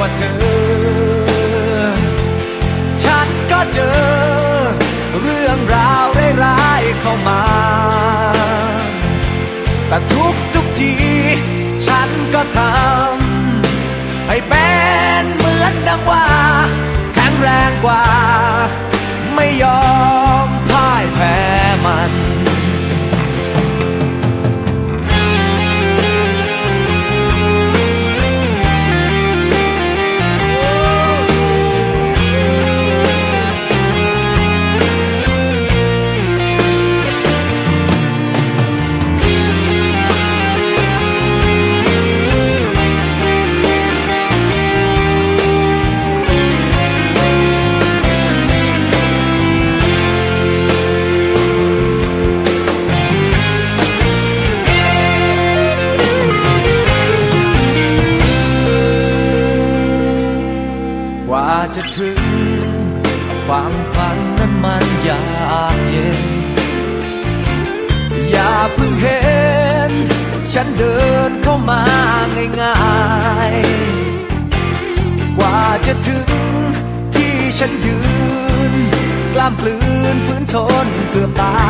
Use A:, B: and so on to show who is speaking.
A: ไม่ จะถึงฝั่งฝันนั้นมันยากเย็น อย่าเพิ่งเห็น ฉันเดินเข้ามาง่ายๆ กว่าจะถึงที่ฉันยืน กล้ามปลืนฝืนทนเกือบตาย